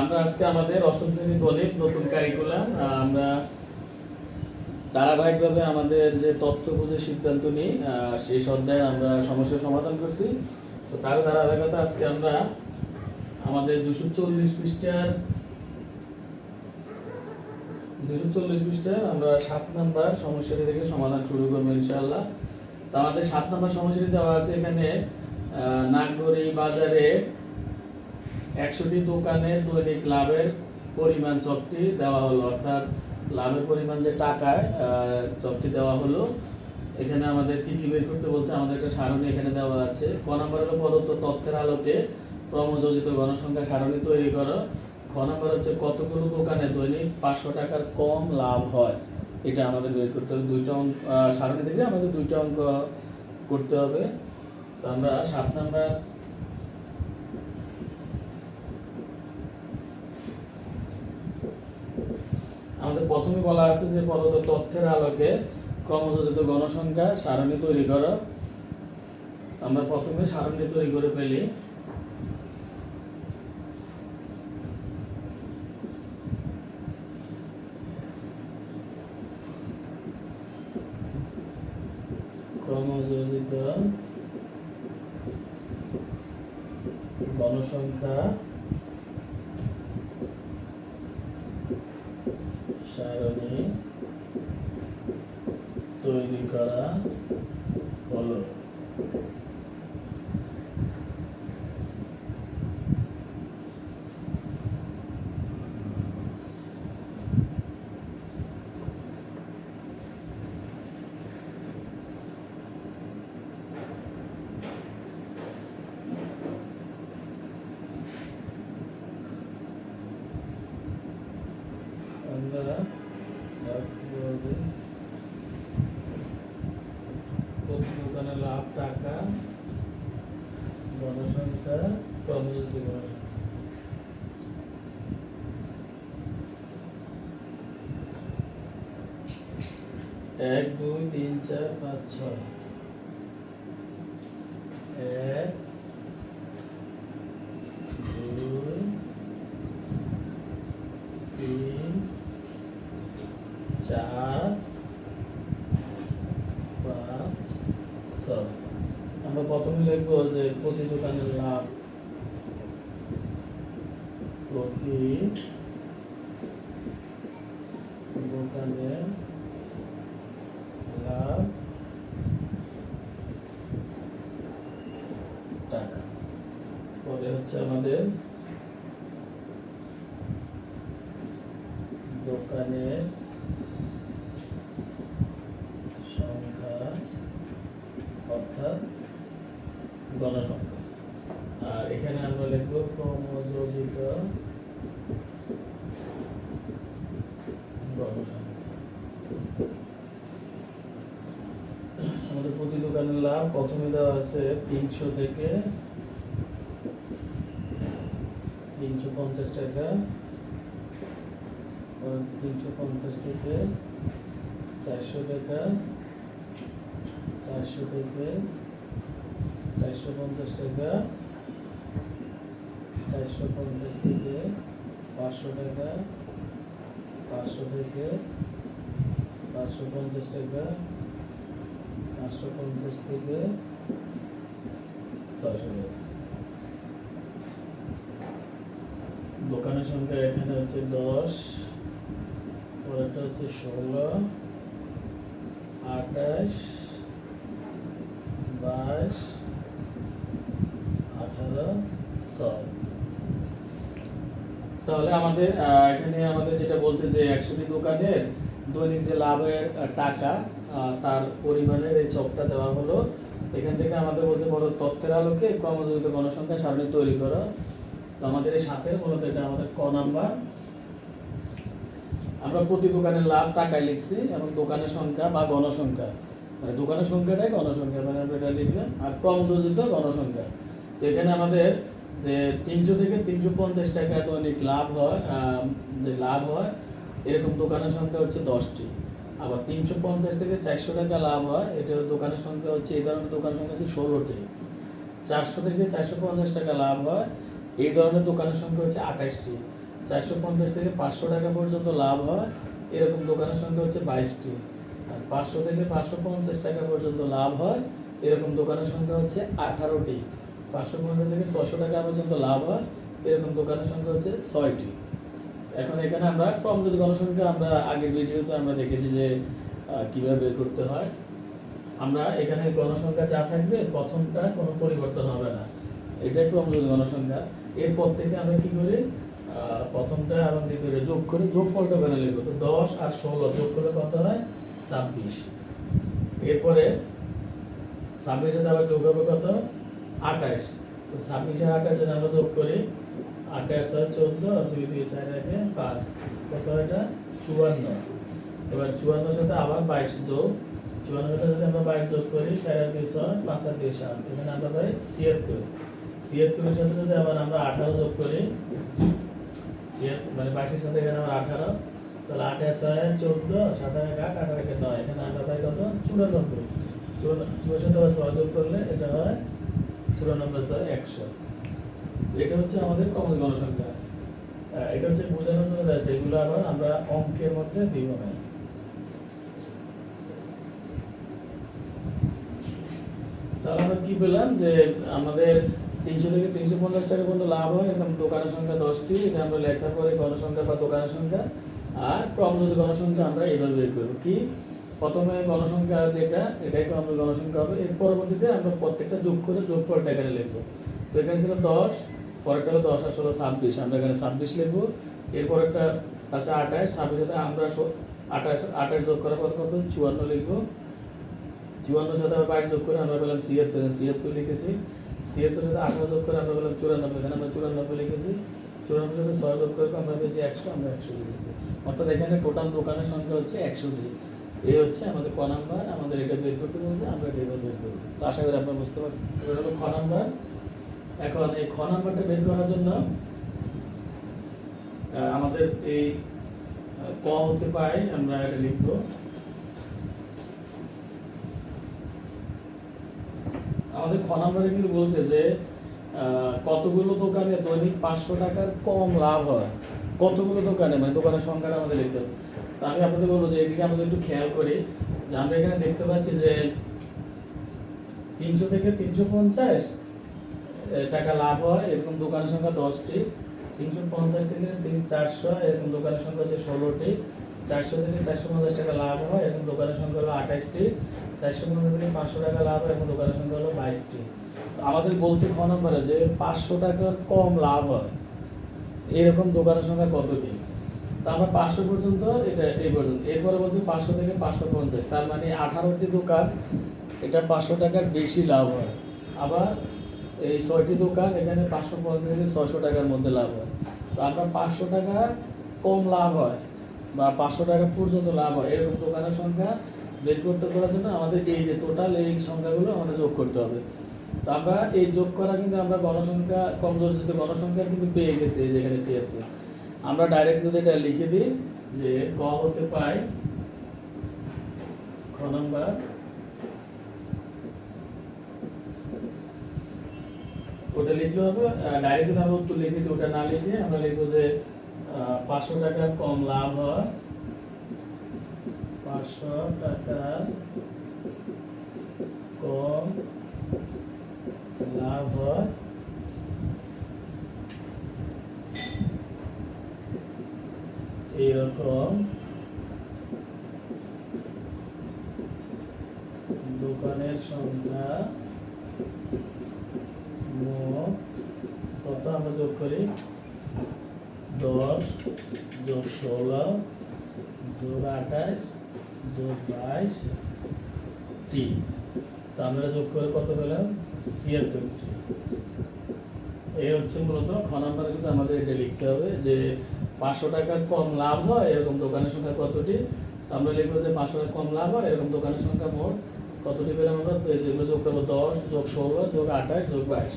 আমরা আজকে আমাদের অষ্টম শ্রেণি গণিত নতুন কারিকুলাম আমরা ধারাবাহিকভাবে আমাদের যে তথ্য বুঝে সিদ্ধান্ত নিই অধ্যায়ে আমরা সমস্যার সমাধান করছি। তো তার ধারাবাহিকতা আজকে আমরা আমাদের দুশো চল্লিশ পৃষ্ঠার, দুশো চল্লিশ পৃষ্ঠার আমরা সাত নাম্বার সমস্যাটি থেকে সমাধান শুরু করব ইনশাআল্লাহ। তো আমাদের সাত নাম্বার সমস্যাটি দেওয়া আছে এখানে নাগরি বাজারে একশোটি দোকানে দৈনিক লাভের পরিমাণ চকটি দেওয়া হলো। অর্থাৎ লাভের পরিমাণ যে টাকায় চকটি দেওয়া হলো, এখানে আমাদের কি কি বের করতে বলছে? আমাদের একটা সারণী এখানে দেওয়া আছে। ক নাম্বার হলো প্রদত্ত তথ্যের আলোকে ক্রমযোজিত গণসংখ্যা সারণী তৈরি করো। খ নাম্বার হচ্ছে, কতগুলো দোকানে দৈনিক পাঁচশো টাকার কম লাভ হয়? এটা আমাদের বের করতে হবে। দুইটা অঙ্ক সারণী থেকে আমাদের দুইটা অঙ্ক করতে হবে। তো আমরা সাত নাম্বার আমাদের প্রথমে বলা আছে যে প্রদত্ত তথ্যের আলোকে ক্রমযোজিত গণসংখ্যা সারণী তৈরি করো। আমরা প্রথমে সারণী তৈরি করে ফেলি। ক্রমযোজিত গণসংখ্যা সারণী তৈরি করা হলো আমরা রাখব যে প্রতি লাভ টাকা জনসংখ্যা ক্রমযোজিত জনসংখ্যা। এক দুই তিন চার পাঁচ ছয়। এক দুই তিন চার পাঁচ আমরা প্রথমে লিখব যে প্রতি দোকানের লাভ প্রতি দোকানের লাভ টাকা। পরে হচ্ছে আমাদের দোকানের গণসংখ্যা। আর এখানে আমরা লিখব ক্রমযোজিত আমাদের প্রতি দোকানের লাভ প্রথমে দেওয়া আছে তিনশো থেকে তিনশো পঞ্চাশ টাকা। তিনশো পঞ্চাশ থেকে চারশো টাকা, চারশো থেকে চারশো পঞ্চাশ টাকা, চারশো পঞ্চাশ থেকে পাঁচশো টাকা, পাঁচশো থেকে পাঁচশো পঞ্চাশ টাকা, পাঁচশো পঞ্চাশ থেকে ছয়শো টাকা। দোকানের সংখ্যা এখানে হচ্ছে দশ, পরেরটা হচ্ছে ষোলো, আঠাশ, বাইশ আঠারো ছয় তাহলে আমাদের এখানে আমাদের যেটা বলছে যে একশোটি দোকানের দৈনিক যে লাভের টাকা তার পরিমাণের এই চকটা দেওয়া হলো। এখান থেকে আমাদের বলছে বড় তথ্যের আলোকে ক্রমযোজিত গণসংখ্যা সারণী তৈরি করা। তো আমাদের এই সাথে মূলত এটা আমাদের ক নাম্বার। আমরা প্রতি দোকানের লাভ টাকায় লিখছি এবং দোকানের সংখ্যা বা গণসংখ্যা। মানে দোকানের সংখ্যাটাই গণসংখ্যা মানে আমরা এটা লিখলাম। আর ক্রমযোজিত গণসংখ্যা। তো এখানে আমাদের যে তিনশো থেকে তিনশো পঞ্চাশ টাকা দৈনিক লাভ হয় যে লাভ হয়। এরকম দোকানের সংখ্যা হচ্ছে দশটি। আবার তিনশো পঞ্চাশ থেকে চারশো টাকা লাভ হয়, এটা দোকানের সংখ্যা হচ্ছে, এই ধরনের দোকানের সংখ্যা হচ্ছে ষোলোটি। চারশো থেকে চারশো পঞ্চাশ টাকা লাভ হয়, এই ধরনের দোকানের সংখ্যা হচ্ছে আঠাশটি। চারশো পঞ্চাশ থেকে পাঁচশো টাকা পর্যন্ত লাভ হয়, এরকম দোকানের সংখ্যা হচ্ছে বাইশটি। আর পাঁচশো থেকে পাঁচশো পঞ্চাশ টাকা পর্যন্ত লাভ হয়, এরকম দোকানের সংখ্যা হচ্ছে আঠারোটি। পাঁচশো পঞ্চাশ থেকে ছশো টাকা পর্যন্ত লাভ হয়। এরকম দোকানের সংখ্যা হচ্ছে ছয়টি। এখন এখানে আমরা ক্রমযুত গণসংখ্যা আমরা আগের ভিডিওতে আমরা দেখেছি যে কীভাবে বের করতে হয়। আমরা এখানে গণসংখ্যা যা থাকবে, প্রথমটা কোনো পরিবর্তন হবে না। এটাই ক্রমযুত গণসংখ্যা। এরপর থেকে আমরা কি করি? প্রথমটা এবং দ্বিতীয়টা যোগ করে যোগ পল্টা করে লিখব। তো দশ আর ষোলো, যোগ করলে কত হয়? ছাব্বিশ। এরপরে ছাব্বিশ আবার যোগ হবে কত? আঠাশ তো ছাব্বিশে আঠাশ যদি আমরা যোগ করি আঠাশ ছয় চোদ্দ, দুই দুই চার একে পাঁচ। কত এটা? চুয়ান্ন। এবার চুয়ান্নর সাথে আবার বাইশ যোগ। চুয়ান্নর সাথে যদি আমরা বাইশ যোগ করি, চার আর দুই ছয়, পাঁচ আর দুই সাত। এখানে আমরা পাই ছিয়াত্তর। ছিয়াত্তরের সাথে যদি আবার আমরা আঠারো যোগ করি মানে বাইশের সাথে এখানে আবার আঠারো, তাহলে আট আর ছয় চোদ্দ, সাত আর এক আট আঠারো একে নয়। এখানে আমরা পাই কত? চুরানব্বই। চুরানব্বই সাথে আবার ছয় যোগ করলে এটা হয় চুরানব্বই ছয় একশো। এটা হচ্ছে আমাদের কমন আহ, এটা হচ্ছে বোঝানোর জন্য দেয় এগুলো আবার আমরা অঙ্কের মধ্যে দিব না। তাহলে আমরা কি পেলাম যে আমাদের তিনশো থেকে তিনশো পঞ্চাশ টাকা পর্যন্ত লাভ হয় এরকম দোকানের সংখ্যা দশটি এটা আমরা লেখার পরে গণসংখ্যা বা দোকানের সংখ্যা আর ক্রমযুত গণসংখ্যা আমরা এইভাবে বের করব। কি? প্রথমে গণসংখ্যা যেটা এটাই ক্রমযুত গণসংখ্যা হবে। এর পরবর্তীতে আমরা প্রত্যেকটা যোগ করে যোগ ফলটা এখানে লিখব। তো এখানে ছিল দশ, পরেরটা হলো দশ আর ষোলো ছাব্বিশ। আমরা এখানে ছাব্বিশ লিখব। এরপর একটা আছে আঠাশ ছাব্বিশ ছাব্বিশে আমরা আঠাশ আঠাশ যোগ করার পর কত? চুয়ান্ন লিখব। চুয়ান্ন সাথে আবার বাইশ যোগ করে আমরা পেলাম ছিয়াত্তর। ছিয়াত্তর লিখেছি। ছিয়াত্তর সাথে আঠারো যোগ করে আমরা পেলাম চুরানব্বই। এখানে আমরা চুরানব্বই লিখেছি। চুরানব্বই সাথে ছয় যোগ করে আমরা পেয়েছি একশো, আমরা একশো লিখেছি। অর্থাৎ এখানে টোটাল দোকানের সংখ্যা হচ্ছে একশো একশোটি এই হচ্ছে আমাদের ক নাম্বার, আমাদের এটা বের করতে বলছে, আমরা এটা বের করব। তো আশা করি বুঝতে পারছেন। এটা হলো খ নাম্বার। এখন এই খ নাম্বারটা বের করার জন্য আমাদের এই ক হতে আমরা এটা লিখব। আমাদের খ নাম্বারে কিন্তু বলছে যে কতগুলো দোকানে দৈনিক পাঁচশো টাকার কম লাভ হয়? কতগুলো দোকানে মানে দোকানের সংখ্যাটা আমাদের লিখতে হবে তো আমি আপনাদের বলব যে এদিকে আমাদের একটু খেয়াল করি যে আমরা এখানে দেখতে পাচ্ছি যে তিনশো থেকে তিনশো পঞ্চাশ টাকা লাভ হয়, এরকম দোকানের সংখ্যা দশটি। তিনশো পঞ্চাশ থেকে তিন চারশো, এরকম দোকানের সংখ্যা হচ্ছে ষোলোটি। চারশো থেকে চারশো পঞ্চাশ টাকা লাভ হয়, এরকম দোকানের সংখ্যা হলো আঠাশটি। চারশো পঞ্চাশ থেকে পাঁচশো টাকা লাভ হয়, এরকম দোকানের সংখ্যা হলো বাইশটি। তো আমাদের বলছে খ নম্বরে যে পাঁচশো টাকার কম লাভ হয়। এরকম দোকানের সংখ্যা কতটি? তো আমরা পাঁচশো পর্যন্ত এটা এই পর্যন্ত। এরপরে বলছে পাঁচশো থেকে পাঁচশো পঞ্চাশ। তার মানে আঠারোটি দোকান, এটা পাঁচশো টাকার বেশি লাভ হয়। আবার এই ছয়টি দোকান, এখানে পাঁচশো পঞ্চাশ থেকে ছয়শো টাকার মধ্যে লাভ হয়। তো আমরা পাঁচশো টাকা কম লাভ হয় বা পাঁচশো টাকা পর্যন্ত লাভ হয়। এরকম দোকানের সংখ্যা বের করতে করার জন্য আমাদের এই যে টোটাল এই সংখ্যাগুলো আমাদের যোগ করতে হবে। আমরা এই যোগ করা কিন্তু আমরা গণসংখ্যা কমজোরিত গণসংখ্যা কিন্তু পেয়ে গেছি যেখানে ছিয়াত্তর। আমরা ডাইরেক্ট যদি এটা লিখে দিই যে ক হতে পাই খ নাম্বার ওটা লিখলে হবে ডাইরেক্ট যদি আমরা উত্তর লিখি ওটা না লিখে আমরা লিখব যে পাঁচশো টাকা কম লাভ হয়। পাঁচশো টাকা কম লাভ হয় এইরকম দোকানের সংখ্যা কত? আমরা যোগ করি দশ যোগ ষোলো যোগ আঠাশ যোগ বাইশ টি। তো আমরা যোগ করে কত পেলাম? ছিয়াত্তর টি এই হচ্ছে মূলত খ নাম্বারে শুধু আমাদের এটা লিখতে হবে যে পাঁচশো টাকার কম লাভ হয়, এরকম দোকানের সংখ্যা কতটি? আমরা লিখব যে পাঁচশো টাকা কম লাভ হয়, এরকম দোকানের সংখ্যা মোট কতটি পেলাম আমরা যেগুলো যোগ করব দশ, যোগ ষোলো, যোগ আঠাশ, যোগ বাইশ।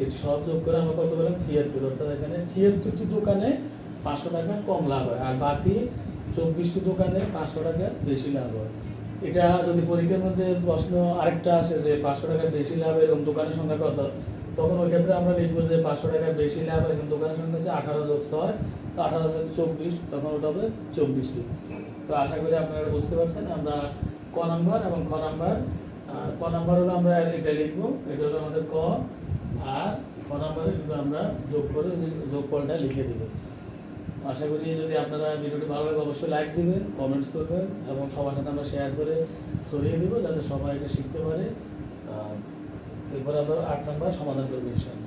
এই সব যোগ করে আমরা কত পেলাম ছিয়াত্তর। অর্থাৎ এখানে ছিয়াত্তরটি দোকানে পাঁচশো টাকা কম লাভ হয়, আর বাকি চব্বিশটি দোকানে পাঁচশো টাকা বেশি লাভ হয়। এটা যদি পরীক্ষার মধ্যে প্রশ্ন আরেকটা আসে যে পাঁচশো টাকা বেশি লাভ এবং দোকানের সংখ্যা কত, তখন ওই ক্ষেত্রে আমরা লিখব যে পাঁচশো টাকার বেশি লাভ এবং দোকানের সঙ্গে হচ্ছে আঠারো যোগ ছয়, তো আঠারো যোগ চব্বিশ, তখন ওটা হবে চব্বিশটি। তো আশা করি আপনারা বুঝতে পারছেন, আমরা ক নাম্বার এবং খ নাম্বার ক নাম্বার হলো আমরা এটা লিখব, এটা হলো আমাদের ক, আর খ নাম্বারে শুধু আমরা যোগ করে যোগফলটা লিখে দেবো। আশা করি যদি আপনারা ভিডিওটি ভালো লাগে, অবশ্যই লাইক দিবেন কমেন্টস করবেন এবং সবার সাথে আমরা শেয়ার করে ছড়িয়ে দেবো যাতে সবাই এটা শিখতে পারে। এরপর আমরা আট নম্বর সমাধান করব ইনশাআল্লাহ।